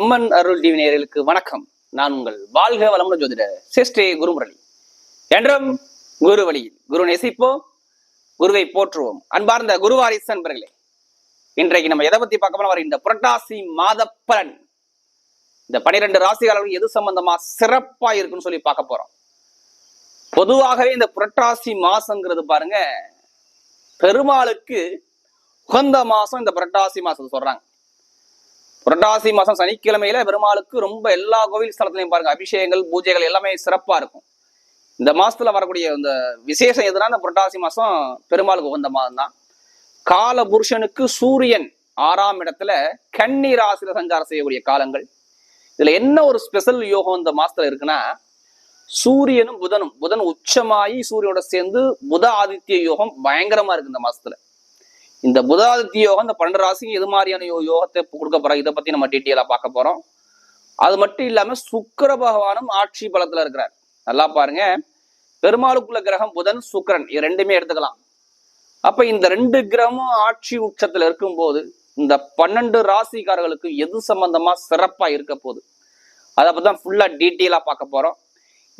அம்மன் அருள் TV நேயர்களுக்கு வணக்கம். நான் உங்கள் வாழ்க வளமுடன் ஜோதிட சிஸ்டே குருமுரளி. என்றும் குரு வழியில் குரு நெசிப்போம் குருவை போற்றுவோம். அன்பார்ந்த குருவாரிசு நண்பர்களே இன்றைக்கு நம்ம எதை பத்தி பார்க்க போறோம்? இந்த புரட்டாசி மாத பலன். இந்த பனிரெண்டு ராசிகாரர்கள் எது சம்பந்தமா சிறப்பா இருக்குன்னு சொல்லி பார்க்க போறோம். பொதுவாகவே இந்த புரட்டாசி மாசங்கிறது பாருங்க பெருமாளுக்கு உகந்த மாசம் இந்த புரட்டாசி மாசம் சொல்றாங்க. புரட்டாசி மாசம் சனிக்கிழமையில பெருமாளுக்கு ரொம்ப எல்லா கோவில் ஸ்தலத்திலையும் பாருங்க அபிஷேகங்கள் பூஜைகள் எல்லாமே சிறப்பா இருக்கும். இந்த மாசத்துல வரக்கூடிய இந்த விசேஷம் எதுனா இந்த புரட்டாசி மாசம் பெருமாளுக்கு உகந்த மாதம் தான். கால புருஷனுக்கு சூரியன் ஆறாம் இடத்துல கண்ணீர் ராசியில சஞ்சாரம் செய்யக்கூடிய காலங்கள். இதுல என்ன ஒரு ஸ்பெஷல் யோகம் இந்த மாசத்துல இருக்குன்னா சூரியனும் புதனும் புதன் உச்சமாயி சூரியனோட சேர்ந்து புத ஆதித்ய யோகம் பயங்கரமா இருக்கு இந்த மாசத்துல. இந்த புதாதித்ய யோகம் இந்த பன்னெண்டு ராசிக்கு எது மாதிரியான யோ- யோகத்தை கொடுக்க போறோம் இதை பத்தி நம்ம டீட்டெயிலா பார்க்க போறோம். அது மட்டும் இல்லாம சுக்கர பகவானும் ஆட்சி பலத்துல இருக்கிறார். நல்லா பாருங்க. பெருமாளுக்குள்ள கிரகம் புதன் சுக்கிரன். இது ரெண்டுமே எடுத்துக்கலாம். அப்ப இந்த ரெண்டு கிரகமும் ஆட்சி உச்சத்துல இருக்கும்போது இந்த பன்னெண்டு ராசிக்காரர்களுக்கு எது சம்பந்தமா சிறப்பா இருக்க போகுது? அதை பத்தி தான் ஃபுல்லா டீட்டெயிலா பார்க்க போறோம்.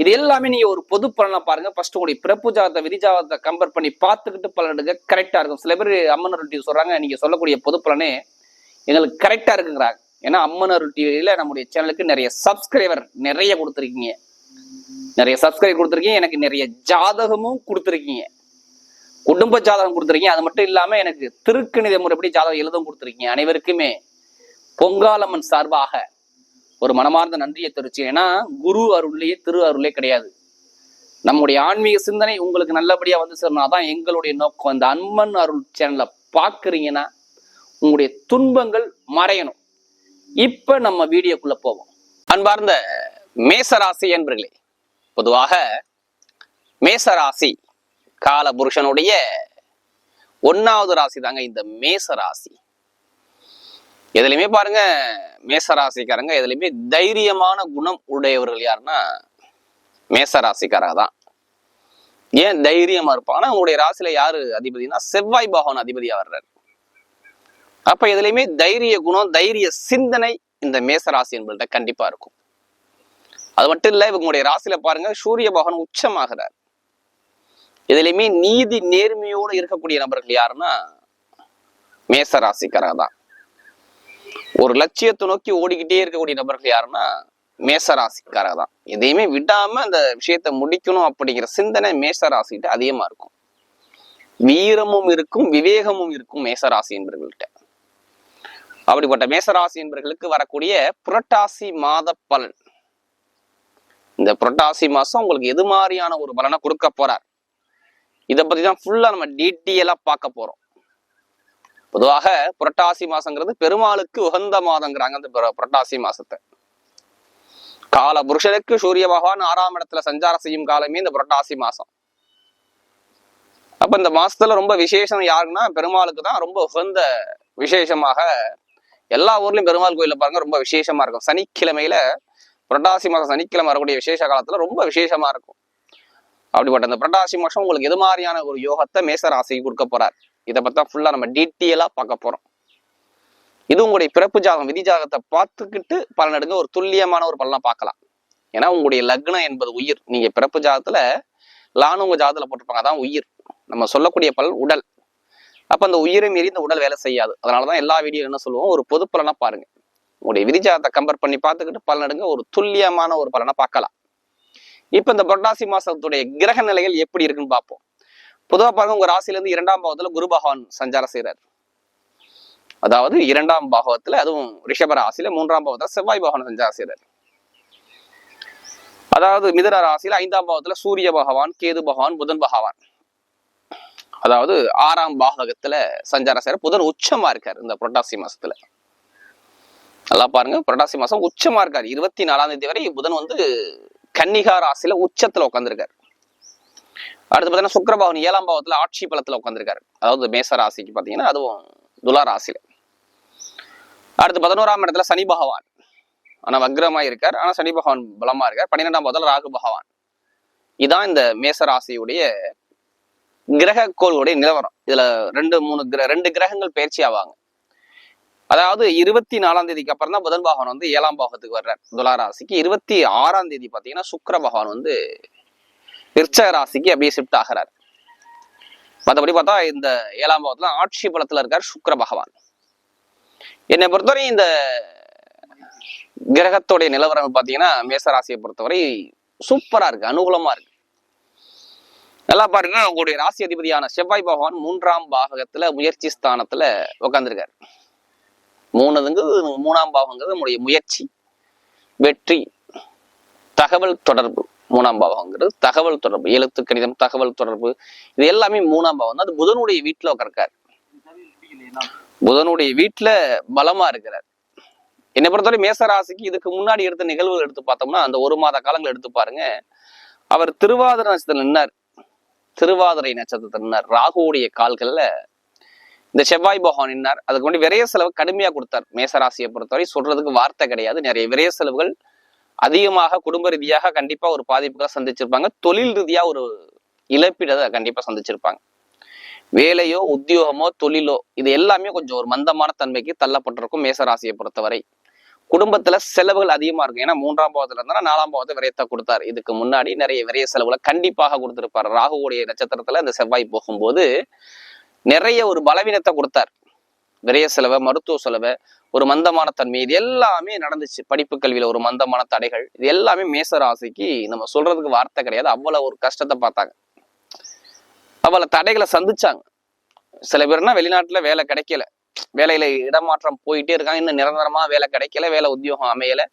இது எல்லாமே நீங்க ஒரு பொது பலனை பாருங்க. ஃபர்ஸ்ட் உங்களுடைய பிறப்பு ஜாதத்தை விதி ஜாதகத்தை கம்பேர் பண்ணி பார்த்துக்கிட்டு பலன் எடுங்க. கரெக்டா இருக்கும். சில பேர் அம்மன் டிவி சொல்றாங்க நீங்க சொல்லக்கூடிய பொது பலனே எங்களுக்கு கரெக்டா இருக்குங்கிறாங்க. ஏன்னா அம்மன் அருள் டிவியில நம்முடைய சேனலுக்கு நிறைய சப்ஸ்கிரைபர் நிறைய கொடுத்துருக்கீங்க. நிறைய சப்ஸ்கிரைப் கொடுத்துருக்கீங்க. எனக்கு நிறைய ஜாதகமும் கொடுத்துருக்கீங்க. குடும்ப ஜாதகம் கொடுத்துருக்கீங்க. அது மட்டும் இல்லாம எனக்கு திருக்கணித முறைப்படி ஜாதகம் எழுதவும் கொடுத்துருக்கீங்க. அனைவருக்குமே பொங்காலம்மன் சார்பாக ஒரு மனமார்ந்த நன்றியை தெரிவிச்சு ஏன்னா குரு அருள்லேயே திரு அருளே கிடையாது. நம்முடைய ஆன்மீக சிந்தனை உங்களுக்கு நல்லபடியா வந்து சேரணும். அதான் எங்களுடைய நோக்கம். இந்த அன்பன் அருள் சேனலை பார்க்குறீங்கன்னா உங்களுடைய துன்பங்கள் மறையணும். இப்ப நம்ம வீடியோக்குள்ள போவோம். அன்பார்ந்த மேசராசி என்பர்களே பொதுவாக மேசராசி கால புருஷனுடைய ஒன்னாவது ராசி தாங்க இந்த மேசராசி. எதுலையுமே பாருங்க மேசராசிக்காரங்க எதுலையுமே தைரியமான குணம் உடையவர்கள் யாருன்னா மேசராசிக்காரங்க தான் ஏன் தைரியமா இருப்பாங்கன்னா உங்களுடைய ராசியில யாரு அதிபதினா செவ்வாய் பகவான் அதிபதியா வர்றாரு. அப்ப எதுலையுமே தைரிய குணம் தைரிய சிந்தனை இந்த மேசராசி என்பதுல கண்டிப்பா இருக்கும். அது மட்டும் இல்ல இவங்களுடைய ராசியில பாருங்க சூரிய பகவான் உச்சமாகிறார். எதுலையுமே நீதி நேர்மையோடு இருக்கக்கூடிய நபர்கள் யாருன்னா மேசராசிக்காரங்க தான் ஒரு லட்சியத்தை நோக்கி ஓடிக்கிட்டே இருக்கக்கூடிய நபர்கள் யாருன்னா மேசராசிக்காரங்க தான் எதையுமே விடாம அந்த விஷயத்தை முடிக்கணும் அப்படிங்கிற சிந்தனை மேச ராசிகிட்ட அதிகமா இருக்கும். வீரமும் இருக்கும் விவேகமும் இருக்கும் மேசராசி என்பவர்கள்ட்ட அப்படிப்பட்ட மேசராசி என்பவர்களுக்கு வரக்கூடிய புரட்டாசி மாத பலன். இந்த புரட்டாசி மாசம் உங்களுக்கு எது மாதிரியான ஒரு பலனை கொடுக்க போறார்? இதை பத்தி தான் ஃபுல்லா நம்ம டீட்டெயிலா பார்க்க போறோம். பொதுவாக புரட்டாசி மாசங்கிறது பெருமாளுக்கு உகந்த மாதங்கிறாங்க அந்த புரட்டாசி மாசத்தை. கால புருஷனுக்கு சூரிய பகவான் ஆறாம் இடத்துல சஞ்சாரம் செய்யும் காலமே இந்த புரட்டாசி மாசம். அப்ப இந்த மாசத்துல ரொம்ப விசேஷம் யாருன்னா பெருமாளுக்கு தான் ரொம்ப உகந்த விசேஷமாக எல்லா ஊர்லயும் பெருமாள் கோயில பாருங்க ரொம்ப விசேஷமா இருக்கும். சனிக்கிழமையில புரட்டாசி மாசம் சனிக்கிழமை வரக்கூடிய விசேஷ காலத்துல ரொம்ப விசேஷமா இருக்கும். அப்படிப்பட்ட இந்த புரட்டாசி மாசம் உங்களுக்கு எது மாதிரியான ஒரு யோகத்தை மேசராசிக்கு கொடுக்க போறார்? இதை பத்தா ஃபுல்லா நம்ம டீட்டெயிலாக பார்க்க போறோம். இது உங்களுடைய பிறப்பு ஜாதகம் விதி ஜாதகத்தை பார்த்துக்கிட்டு பலன் எடுங்க. ஒரு துல்லியமான ஒரு பலனா பார்க்கலாம். ஏன்னா உங்களுடைய லக்னம் என்பது உயிர். நீங்க பிறப்பு ஜாதகத்துல லானு உங்க ஜாதகத்துல போட்டிருப்பாங்க. அதான் உயிர். நம்ம சொல்லக்கூடிய பலன் உடல். அப்ப அந்த உயிரை மீறி இந்த உடல் வேலை செய்யாது. அதனாலதான் எல்லா வீடியோ என்ன சொல்லுவோம்? ஒரு பொது பலனா பாருங்க. உங்களுடைய விதி ஜாதகத்தை கம்பேர் பண்ணி பார்த்துக்கிட்டு பலன் எடுங்க. ஒரு துல்லியமான ஒரு பலனை பார்க்கலாம். இப்ப இந்த புரட்டாசி மாசத்துடைய கிரக நிலைகள் எப்படி இருக்குன்னு பார்ப்போம். பொதுவா பாருங்க உங்க ராசியிலேருந்து இரண்டாம் பாவத்துல குரு பகவான் சஞ்சாரம் செய்கிறார் அதாவது இரண்டாம் பாகவத்துல அதுவும் ரிஷப ராசியில மூன்றாம் பாவத்துல செவ்வாய் பகவான் சஞ்சாரம் செய்கிறார் அதாவது மிதுன ராசியில ஐந்தாம் பாவத்துல சூரிய பகவான் கேது பகவான் புதன் பகவான். அதாவது ஆறாம் பாகத்துல சஞ்சாரம் செய்யற புதன் உச்சமா இருக்காரு இந்த புரட்டாசி மாசத்துல. நல்லா பாருங்க புரட்டாசி மாசம் உச்சமா இருக்காரு. இருபத்தி நாலாம் தேதி வரை புதன் வந்து கன்னிகா ராசியில உச்சத்துல உட்காந்துருக்காரு அடுத்து பார்த்தீங்கன்னா சுக்கிரபவன் ஏழாம் பாவத்தில் ஆட்சி பலத்துல உட்காந்துருக்காரு அதாவது மேச ராசிக்கு பார்த்தீங்கன்னா அதுவும் துலா ராசியில. அடுத்து பதினோராம் இடத்துல சனி பகவான். ஆனா வக்ரமாக இருக்கார். ஆனா சனி பகவான் பலமா இருக்கார். பன்னிரெண்டாம் பாவத்தில் ராகு பகவான். இதான் இந்த மேச ராசியுடைய கிரக கோளுடைய நிலவரம். இதுல ரெண்டு மூணு கிர ரெண்டு கிரகங்கள் பயிற்சி ஆவாங்க. அதாவது இருபத்தி நாலாம் தேதிக்கு அப்புறம் தான் புதன் பகவான் வந்து ஏழாம் பாகத்துக்கு வர்றார். துலா ராசிக்கு இருபத்தி ஆறாம் தேதி பாத்தீங்கன்னா சுக்கர பகவான் வந்து விருச்சக ராசிக்கு அப்படியே ஷிஃப்ட் ஆகிறார். மற்றபடி பார்த்தா இந்த ஏழாம் பாவத்துல ஆட்சி பலத்துல இருக்கார் சுக்கர பகவான். என்னை பொறுத்தவரை இந்த கிரகத்தோடைய நிலவரம் பார்த்தீங்கன்னா மேசராசியை பொறுத்தவரை சூப்பரா இருக்கு அனுகூலமா இருக்கு. நல்லா பாருங்க உங்களுடைய ராசி அதிபதியான செவ்வாய் பகவான் மூன்றாம் பாகத்துல முயற்சி ஸ்தானத்துல உட்காந்துருக்காரு மூணுதுங்கிறது மூணாம் பாகங்கிறது நம்முடைய முயற்சி வெற்றி தகவல் தொடர்பு. மூணாம் பாவங்கிறது தகவல் தொடர்பு எழுத்து கணிதம் தகவல் தொடர்பு இது எல்லாமே மூணாம் பாவம் தான். அது புதனுடைய வீட்டில் உட்கார்க்காரு புதனுடைய வீட்டுல பலமா இருக்கிறார். என்னை பொறுத்தவரை மேசராசிக்கு இதுக்கு முன்னாடி எடுத்த நிகழ்வுகள் எடுத்து பார்த்தோம்னா அந்த ஒரு மாத காலங்கள் எடுத்து பாருங்க. அவர் திருவாதிரை நட்சத்திரம் நின்னார். திருவாதிரை நட்சத்திரத்தில் நின்னார். ராகுவுடைய கால்கள்ல இந்த செவ்வாய் பகவான் நின்னார். அதுக்கு முன்னாடி விரைய செலவு கடுமையா கொடுத்தார். மேசராசியை பொறுத்தவரை சொல்றதுக்கு வார்த்தை கிடையாது. நிறைய விரைய செலவுகள் அதிகமாக குடும்ப ரீதியாக கண்டிப்பா ஒரு பாதிப்புகளை சந்திச்சிருப்பாங்க. தொழில் ரீதியா ஒரு இழப்பீடை கண்டிப்பா சந்திச்சிருப்பாங்க. வேலையோ உத்தியோகமோ தொழிலோ இது எல்லாமே கொஞ்சம் ஒரு மந்தமான தன்மைக்கு தள்ளப்பட்டிருக்கும் மேசராசியை பொறுத்தவரை. குடும்பத்துல செலவுகள் அதிகமா இருக்கும். ஏன்னா மூன்றாம் பாவத்துல இருந்தா நாலாம் பாவத்தை விரயத்தை கொடுத்தாரு. இதுக்கு முன்னாடி நிறைய விரைய செலவுகளை கண்டிப்பாக கொடுத்திருப்பாரு. ராகுவுடைய நட்சத்திரத்துல இந்த செவ்வாய் போகும்போது நிறைய ஒரு பலவீனத்தை கொடுத்தார். விரைய செலவை மருத்துவ செலவை ஒரு மந்தமான தன்மை இது எல்லாமே நடந்துச்சு. படிப்பு கல்வியில ஒரு மந்தமான தடைகள் இது எல்லாமே மேச ராசிக்கு நம்ம சொல்றதுக்கு வார்த்தை கிடையாது. அவ்வளவு ஒரு கஷ்டத்தை பார்த்தாங்க. அவ்வளவு தடைகளை சந்திச்சாங்க. சில பேர்னா வெளிநாட்டுல வேலை கிடைக்கல. வேலையில இடமாற்றம் போயிட்டே இருக்காங்க. இன்னும் நிரந்தரமா வேலை கிடைக்கல. வேலை உத்தியோகம் அமையல.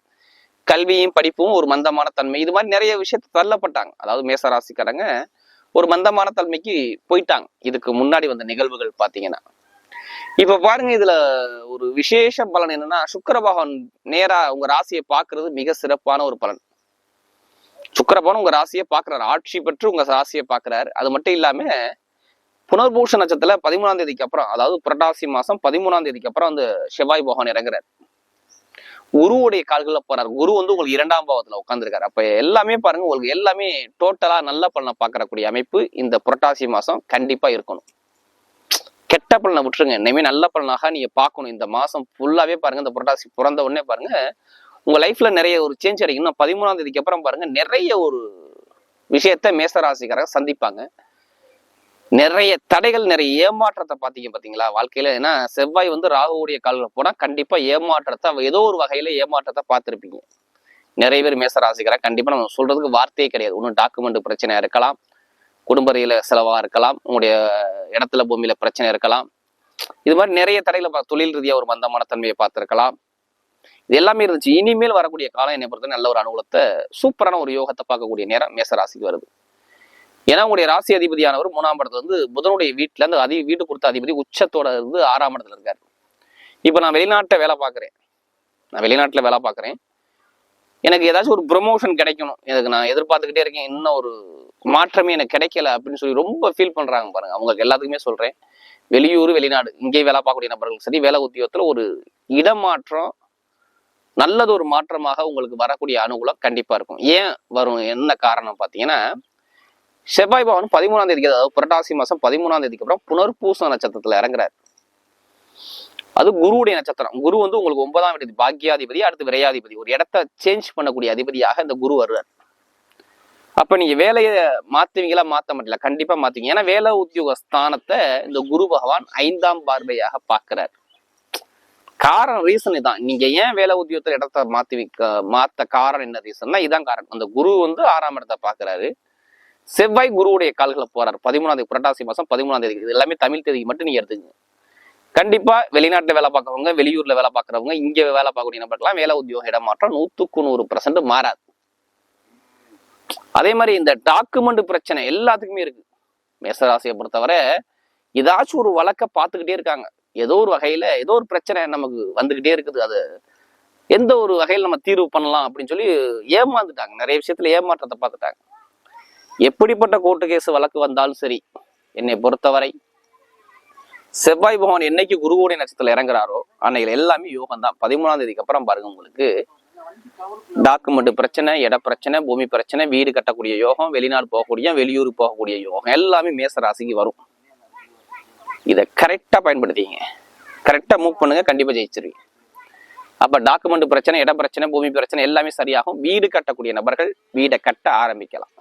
கல்வியும் படிப்பும் ஒரு மந்தமான தன்மை. இது மாதிரி நிறைய விஷயத்த தள்ளப்பட்டாங்க. அதாவது மேசராசிக்காரங்க ஒரு மந்தமான தன்மைக்கு போயிட்டாங்க. இதுக்கு முன்னாடி வந்த நிகழ்வுகள் பாத்தீங்கன்னா இப்ப பாருங்க இதுல ஒரு விசேஷ பலன் என்னன்னா சுக்கர பகவான் நேரா உங்க ராசியை பாக்குறது மிக சிறப்பான ஒரு பலன். சுக்கர பகவான் உங்க ராசியை பாக்குறாரு ஆட்சி பெற்று உங்க ராசியை பாக்குறாரு அது மட்டும் இல்லாம புனர்பூஷ நட்சத்திரத்துல பதிமூணாம் தேதிக்கு அப்புறம் அதாவது புரட்டாசி மாசம் பதிமூணாம் தேதிக்கு அப்புறம் அந்த செவ்வாய் பகவான் இறங்குறாரு. குருவுடைய கால்களில் போறார். குரு வந்து உங்களுக்கு இரண்டாம் பாவத்துல உட்காந்துருக்காரு அப்ப எல்லாமே பாருங்க உங்களுக்கு எல்லாமே டோட்டலா நல்ல பலனை பாக்கறக்கூடிய அமைப்பு இந்த புரட்டாசி மாசம் கண்டிப்பா இருக்கணும். கெட்ட பலனை விட்டுருங்க. இனிமே நல்ல பலனாக நீங்க பார்க்கணும். இந்த மாசம் ஃபுல்லாவே பாருங்க. இந்த புரட்டாசி பிறந்த உடனே பாருங்க. உங்க லைஃப்ல நிறைய ஒரு சேஞ்ச் அடைக்கும் பதிமூணாம் தேதிக்கு அப்புறம் பாருங்க. நிறைய ஒரு விஷயத்த மேசராசிக்காரங்க சந்திப்பாங்க. நிறைய தடைகள் நிறைய ஏமாற்றத்தை பார்த்தீங்க பாத்தீங்களா? வாழ்க்கையில ஏன்னா செவ்வாய் வந்து ராகுவுடைய கால்கள் போனால் கண்டிப்பா ஏமாற்றத்தை ஏதோ ஒரு வகையில ஏமாற்றத்தை பார்த்திருப்பீங்க. நிறைய பேர் மேசராசிக்கிறாங்க கண்டிப்பா நம்ம சொல்றதுக்கு வார்த்தையே கிடையாது. ஒன்றும் டாக்குமெண்ட் பிரச்சனையாக இருக்கலாம். குடும்ப ரீதியில இருக்கலாம் உங்களுடைய இடத்துல பூமியில பிரச்சனை இருக்கலாம். இது மாதிரி நிறைய தடையில பா- தொழில் ரீதியா ஒரு மந்தமான தன்மையை பார்த்துருக்கலாம். இது எல்லாமே இருந்துச்சு. இனிமேல் வரக்கூடிய காலம் என்னை பொறுத்த நல்ல ஒரு அனுகூலத்தை சூப்பரான ஒரு யோகத்தை பார்க்கக்கூடிய நேரம் மேச ராசிக்கு வருது. ஏன்னா உங்களுடைய ராசி அதிபதியானவர் மூணாம் இடத்துல வந்து புதனுடைய வீட்டில் அந்த அதி வீடு கொடுத்த அதிபதி உச்சத்தோட இருந்து ஆறாம் இடத்துல இருக்காரு. இப்போ நான் வெளிநாட்டை வேலை பார்க்குறேன். நான் வெளிநாட்டுல வேலை பார்க்குறேன். எனக்கு ஏதாச்சும் ஒரு ப்ரொமோஷன் கிடைக்கணும். எனக்கு நான் எதிர்பார்த்துக்கிட்டே இருக்கேன். இன்னும் ஒரு மாற்றமே எனக்கு கிடைக்கல அப்படின்னு சொல்லி ரொம்ப ஃபீல் பண்றாங்க பாருங்க. அவங்களுக்கு எல்லாத்துக்குமே சொல்றேன். வெளியூர் வெளிநாடு இங்கே வேலை பார்க்கக்கூடிய நபர்கள் சரி வேலை உத்தியோகத்துல ஒரு இடமாற்றம் நல்லது ஒரு மாற்றமாக உங்களுக்கு வரக்கூடிய அனுகூலம் கண்டிப்பாக இருக்கும். ஏன் வரும்? என்ன காரணம் பார்த்தீங்கன்னா செவ்வாய் பவன் பதிமூணாம் தேதிக்கு அதாவது புரட்டாசி மாதம் பதிமூணாம் தேதிக்கு அப்புறம் புனர்பூச நட்சத்திரத்தில் இறங்குறாரு. அது குருவுடைய நட்சத்திரம். குரு வந்து உங்களுக்கு ஒன்பதாம் இடத்து பாக்கியாதிபதி அடுத்து விரையாதிபதி. ஒரு இடத்த சேஞ்ச் பண்ணக்கூடிய அதிபதியாக இந்த குரு வருவார். அப்ப நீங்க வேலையை மாத்துவீங்களா மாத்த மாட்டீங்களா? கண்டிப்பா மாத்துவீங்க. ஏன்னா வேலை உத்தியோக ஸ்தானத்தை இந்த குரு பகவான் ஐந்தாம் பார்வையாக பார்க்கிறார். காரணம் ரீசன் இதான். நீங்க ஏன் வேலை உத்தியோகத்தில் இடத்த மாத்தி மாத்த காரணம் என்ன ரீசன்னா இதான் காரணம். அந்த குரு வந்து ஆறாம் இடத்தை பாக்குறாரு செவ்வாய் குருவுடைய கால்களை போறாரு. பதிமூணாம் தேதி புரட்டாசி மாசம் பதிமூணாம் தேதி. இது எல்லாமே தமிழ் தேதிக்கு மட்டும் நீங்க எடுத்துங்க கண்டிப்பா வெளிநாட்டுல வேலை பார்க்கறவங்க வெளியூர்ல வேலை பார்க்கறவங்க இங்க வேலை பார்க்கக்கூடிய நபர்கள்லாம் வேலை உத்தியோக இடமாற்றம் நூத்துக்கு நூறு பர்சன்ட் மாறாது. அதே மாதிரி இந்த டாக்குமெண்ட் பிரச்சனை எல்லாத்துக்குமே இருக்கு. மேசராசியை பொறுத்தவரை ஏதாச்சும் ஒரு வழக்க பார்த்துக்கிட்டே இருக்காங்க. ஏதோ ஒரு வகையில ஏதோ ஒரு பிரச்சனை நமக்கு வந்துகிட்டே இருக்குது. அது எந்த ஒரு வகையில் நம்ம தீர்வு பண்ணலாம் அப்படின்னு சொல்லி ஏமாந்துட்டாங்க. நிறைய விஷயத்துல ஏமாற்றத்தை பார்த்துட்டாங்க. எப்படிப்பட்ட கோர்ட்டு கேஸ் வழக்கு வந்தாலும் சரி என்னை பொறுத்தவரை செவ்வாய் பகவான் என்னைக்கு குருவோடைய நட்சத்திரத்தில் இறங்குறாரோ அன்னைக்கு எல்லாமே யோகம் தான். பதிமூணாம் தேதிக்கு அப்புறம் பாருங்க உங்களுக்கு. டாக்குமெண்ட் பிரச்சனை இட பிரச்சனை பூமி பிரச்சனை வீடு கட்டக்கூடிய யோகம் வெளிநாடு போகக்கூடிய வெளியூர் போகக்கூடிய யோகம் எல்லாமே மேச ராசிக்கு வரும். இதை கரெக்டா பயன்படுத்திங்க கரெக்டாக மூவ் பண்ணுங்க கண்டிப்பாக ஜெயிச்சிருவீங்க. அப்போ டாக்குமெண்ட் பிரச்சனை இட பிரச்சனை பூமி பிரச்சனை எல்லாமே சரியாகும். வீடு கட்டக்கூடிய நபர்கள் வீடை கட்ட ஆரம்பிக்கலாம்.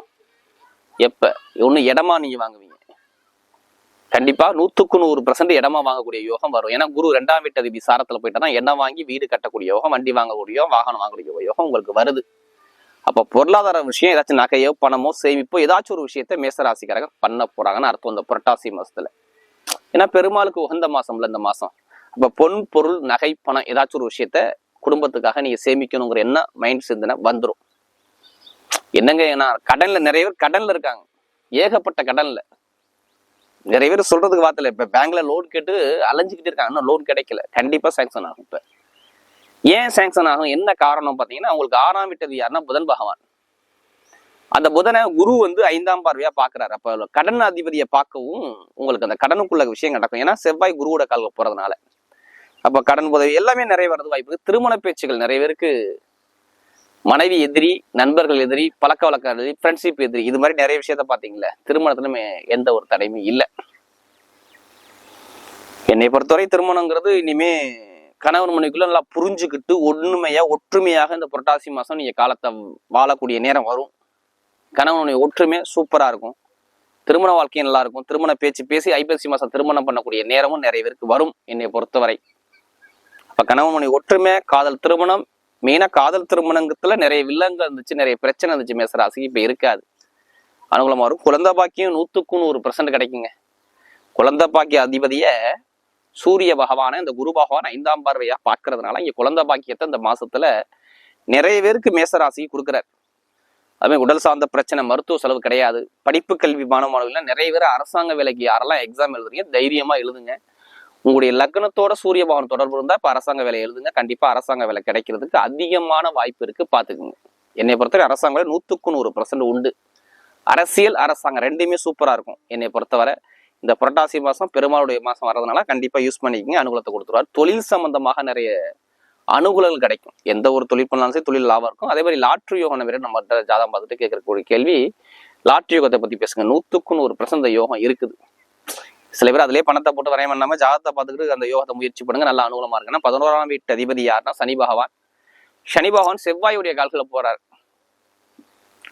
எப்போ? ஒன்று இடமா நீங்கள் வாங்குவீங்க. கண்டிப்பா நூத்துக்கு நூறு பர்சன்ட் இடமா வாங்கக்கூடிய யோகம் வரும். ஏன்னா குரு ரெண்டாம் வீட்டு அதிபதி சாரத்துல போயிட்டா இடம் வாங்கி வீடு கட்டக்கூடிய யோகம் வண்டி வாங்கக்கூடிய வாகனம் வாங்கக்கூடிய யோகம் உங்களுக்கு வருது. அப்ப பொருளாதார விஷயம் ஏதாச்சும் நகையோ பணமோ சேமிப்போ ஏதாச்சும் ஒரு விஷயத்த மேசராசிக்காரங்க பண்ண போறாங்கன்னு அர்த்தம் இந்த புரட்டாசி மாசத்துல. ஏன்னா பெருமாளுக்கு உகந்த மாசம்ல இந்த மாசம். அப்ப பொன் பொருள் நகை பணம் ஏதாச்சும் ஒரு விஷயத்த குடும்பத்துக்காக நீங்க சேமிக்கணுங்கிற என்ன மைண்ட் சிந்தனை வந்துரும். என்னங்க ஏன்னா கடன்ல நிறைய பேர் கடன்ல இருக்காங்க. ஏகப்பட்ட கடன்ல. நிறைய பேர் சொல்றதுக்கு வார்த்தை இப்போ பேங்க்ல லோன் கேட்டு அலைஞ்சிக்கிட்டு இருக்காங்க. இன்னும் லோன் கிடைக்கல. கண்டிப்பா சாங்ஷன் ஆகும் இப்போ. ஏன் சாங்ஷன் ஆகும்? என்ன காரணம் பார்த்தீங்கன்னா உங்களுக்கு ஆறாம் விட்டது யாருன்னா புதன் பகவான். அந்த புதனை குரு வந்து ஐந்தாம் பார்வையா பாக்குறாரு அப்ப கடன் அதிபதியை பார்க்கவும் உங்களுக்கு அந்த கடனுக்குள்ள விஷயம் நடக்கும். ஏன்னா செவ்வாய் குருவோட கால போறதுனால. அப்ப கடன் உதவி எல்லாமே நிறைய வரது வாய்ப்பு திருமண பேச்சுகள் நிறைய பேருக்கு மனைவி எதிரி நண்பர்கள் எதிரி பழக்க வழக்க எதிரி ஃப்ரெண்ட்ஷிப் எதிரி இது மாதிரி நிறைய விஷயத்த பாத்தீங்களா திருமணத்துல எந்த ஒரு தடையுமே இல்லை. என்னை பொறுத்தவரை திருமணங்கிறது இனிமே கணவன் மனைவிக்குள்ள நல்லா புரிஞ்சுக்கிட்டு ஒண்ணுமையா ஒற்றுமையாக இந்த புரட்டாசி மாதம் நீங்க காலத்தை வாழக்கூடிய நேரம் வரும். கணவன் மனைவி ஒற்றுமை சூப்பரா இருக்கும். திருமண வாழ்க்கையும் நல்லா இருக்கும். திருமண பேச்சு பேசி ஐப்பசி மாசம் திருமணம் பண்ணக்கூடிய நேரமும் நிறைய பேருக்கு வரும் என்னை பொறுத்தவரை. அப்ப கணவன் மனைவி ஒற்றுமை காதல் திருமணம் மெயினா காதல் திருமணத்துல நிறைய வில்லங்கள் இருந்துச்சு நிறைய பிரச்சனை இருந்துச்சு மேசராசிக்கு இப்ப இருக்காது. அனுகூலமா வரும். குழந்தை பாக்கியம் நூத்துக்கு நூறு பர்சன்ட் கிடைக்குங்க. குழந்தை பாக்கிய அதிபதிய சூரிய பகவானை இந்த குரு பகவான் ஐந்தாம் பார்வையா பார்க்கறதுனால இங்க குழந்தை பாக்கியத்தை இந்த மாசத்துல நிறைய பேருக்கு மேசராசிக்கு கொடுக்குறாரு. அதுமாதிரி உடல் சார்ந்த பிரச்சனை மருத்துவ செலவு கிடையாது. படிப்பு கல்வி மாணவர்கள் நிறைய பேர் அரசாங்க வேலைக்கு யாரெல்லாம் எக்ஸாம் எழுதுறீங்க தைரியமா எழுதுங்க. உங்களுடைய லக்னத்தோட சூரிய பவன் தொடர்பு இருந்தால் இப்போ அரசாங்க வேலை எழுதுங்க. கண்டிப்பாக அரசாங்க வேலை கிடைக்கிறதுக்கு அதிகமான வாய்ப்பு இருக்குது பார்த்துக்குங்க என்னை பொறுத்தவரை அரசாங்க வேலை நூத்துக்கு நூறு பர்சன்ட் உண்டு. அரசியல் அரசாங்கம் ரெண்டுமே சூப்பராக இருக்கும். என்னை பொறுத்தவரை இந்த புரட்டாசி மாதம் பெருமாளுடைய மாதம் வர்றதுனால கண்டிப்பாக யூஸ் பண்ணிக்கங்க. அனுகூலத்தை கொடுத்துருவார். தொழில் சம்பந்தமாக நிறைய அனுகூலங்கள் கிடைக்கும். எந்த ஒரு தொழில் பண்ணாலும் சரி தொழில் லாபம் இருக்கும். அதே மாதிரி லாட்ரி யோகம் நம்ம நம்ம ஜாதகம் பார்த்துட்டு கேட்கக்கூடிய கேள்வி லாட்ரி யோகத்தை பற்றி பேசுங்க. நூற்றுக்கு நூறு பிரசந்த யோகம் இருக்குது. சில பேர் அதிலே பணத்தை போட்டு வரையம் பண்ணாம ஜாதகத்தை பார்த்துக்கிட்டு அந்த யோகத்தை முயற்சி பண்ணுங்க. நல்ல அனுகூலமா இருக்கு பதினோராம் வீட்டு அதிபதி யாருன்னா சனி பகவான். சனி பகவான் செவ்வாயுடைய கால்களில் போறாரு.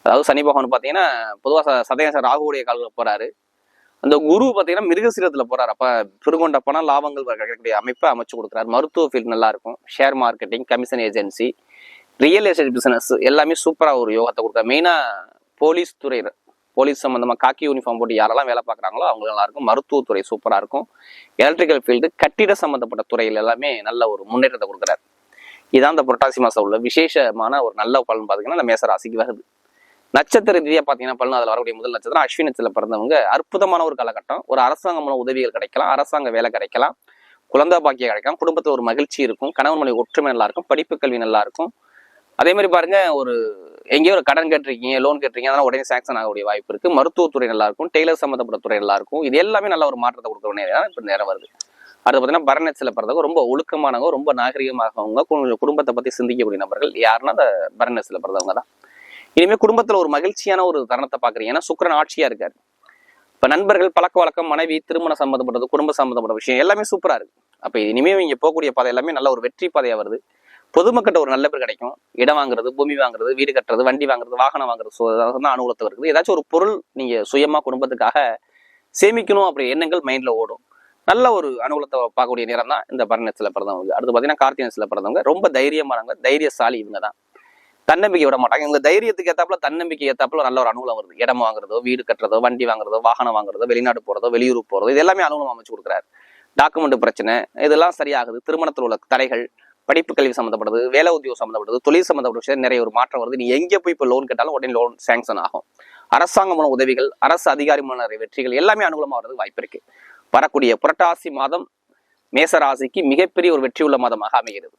அதாவது சனி பகவான் பார்த்தீங்கன்னா பொதுவாக சதய ராகுவுடைய கால்களில் போறாரு. அந்த குரு பார்த்தீங்கன்னா மிருகசீரத்தில் போறாரு. அப்ப பெருங்கொண்ட பணம் லாபங்கள் கிடைக்கக்கூடிய அமைப்பை அமைச்சு கொடுக்குறாரு. மருத்துவ ஃபீல்ட் நல்லா இருக்கும். Share marketing commission agency real estate business எல்லாமே சூப்பராக ஒரு யோகத்தை கொடுக்குறாரு. மெயினாக போலீஸ் துறை போலீஸ் சம்மந்தமாக காக்கி யூனிஃபார்ம் போட்டு யாரெல்லாம் வேலை பார்க்குறாங்களோ அவங்க நல்லாயிருக்கும் மருத்துவத்துறை சூப்பராக இருக்கும். எலக்ட்ரிக்கல் ஃபீல்டு கட்டிட சம்மந்தப்பட்ட துறையில் எல்லாமே நல்ல ஒரு முன்னேற்றத்தை கொடுக்குறாரு. இதான் இந்த புரட்டாசி மாதம் உள்ள விசேஷமான ஒரு நல்ல பலன் பார்த்தீங்கன்னா இந்த மேச ராசிக்கு வருது. நட்சத்திர ரீதியாக பார்த்தீங்கன்னா பலன் அதில் வரக்கூடிய முதல் நட்சத்திரம் அஸ்வின் நட்சத்திரத்தில் பிறந்தவங்க. அற்புதமான ஒரு காலகட்டம். ஒரு அரசாங்க மூலம் உதவிகள் கிடைக்கலாம் அரசாங்க வேலை கிடைக்கலாம். குழந்தை பாக்கியம் கிடைக்கலாம். குடும்பத்தில் ஒரு மகிழ்ச்சி இருக்கும். கணவன் மனைவி ஒற்றுமை நல்லா இருக்கும். படிப்பு கல்வி நல்லா இருக்கும். அதே மாதிரி பாருங்க ஒரு எங்கேயோ ஒரு கடன் கேட்டிருக்கீங்க லோன் கேட்டிருக்கீங்க அதனால உடனே சாங்ஷன் ஆகக்கூடிய வாய்ப்பு இருக்கு. மருத்துவத்துறை நல்லா இருக்கும் டெய்லர் சம்மந்தப்பட்ட துறை நல்லா இருக்கும் இது எல்லாமே நல்ல ஒரு மாற்றத்தை கொடுக்குற நேரம் இப்போ நேரம் வருது. அடுத்து பார்த்தீங்கன்னா பரணத்தில் பிறந்தவங்க ரொம்ப ஒழுக்கமானவங்க ரொம்ப நாகரிகமாகவங்க கொஞ்சம் குடும்பத்தை பத்தி சிந்திக்கக்கூடிய நபர்கள் யாருன்னா அந்த பரணத்தில் பிறந்தவங்க தான். இனிமே குடும்பத்துல ஒரு மகிழ்ச்சியான ஒரு தருணத்தை பாக்குறீங்க ஏன்னா சுக்கரன் ஆட்சியா இருக்காரு. இப்ப நண்பர்கள் பழக்க வழக்கம் மனைவி திருமணம் சம்மந்தப்பட்டது குடும்ப சம்மந்தப்பட்ட விஷயம் எல்லாமே சூப்பரா இருக்கு. அப்ப இனிமே இங்க போகக்கூடிய பாதை எல்லாமே நல்ல ஒரு வெற்றி பாதையா வருது. பொதுமக்கிட்ட ஒரு நல்ல பேர் கிடைக்கும். இடம் வாங்குறது பூமி வாங்குறது வீடு கட்டுறது வண்டி வாங்குறது வாகனம் வாங்குறது தான் அனுகூலத்தை வருது ஏதாச்சும் ஒரு பொருள் நீங்க சுயமா குடும்பத்துக்காக சேமிக்கணும் அப்படி எண்ணங்கள் மைண்ட்ல ஓடும். நல்ல ஒரு அனுகூலத்தை பார்க்கக்கூடிய நேரம் தான் இந்த பரணத்தில் பிறந்தவங்க. அடுத்து பார்த்தீங்கன்னா கார்த்திகத்தில் பிறந்தவங்க. ரொம்ப தைரியமானவங்க தைரியசாலி இவங்க தான். தன்னம்பிக்கை விட மாட்டாங்க. இவங்க தைரியத்துக்கு ஏத்தாப்புல தன்னம்பிக்கை ஏத்தாப்புல நல்ல ஒரு அனுகூலம் வருது. இடம் வாங்குறதோ வீடு கட்டுறதோ வண்டி வாங்குறதோ வாகனம் வாங்குறதோ வெளிநாடு போறதோ வெளியூர் போறதோ இது எல்லாமே அனுகூலம் அமைச்சு கொடுக்குறாரு. டாக்குமெண்ட் பிரச்சனை இதெல்லாம் சரியாகுது. திருமணத்தில் உள்ள தடைகள் படிப்பு கல்வி சம்மந்தப்பட்டது வேலை உத்தியோகம் சம்மந்தப்பட்டது தொழில் சம்மந்தப்பட்ட விஷயம் நிறைய ஒரு மாற்றம் வருது. நீ எங்கே போய் இப்போ லோன் கேட்டாலும் உடனே லோன் சேங்ஷன் ஆகும். அரசாங்கம் மூலம் உதவிகள் அரசு அதிகாரி மூலம் வெற்றிகள் எல்லாமே அனுகூலமாக வர்றதுக்கு வாய்ப்பு இருக்கு. வரக்கூடிய புரட்டாசி மாதம் மேசராசிக்கு மிகப்பெரிய ஒரு வெற்றியுள்ள மாதமாக அமைகிறது.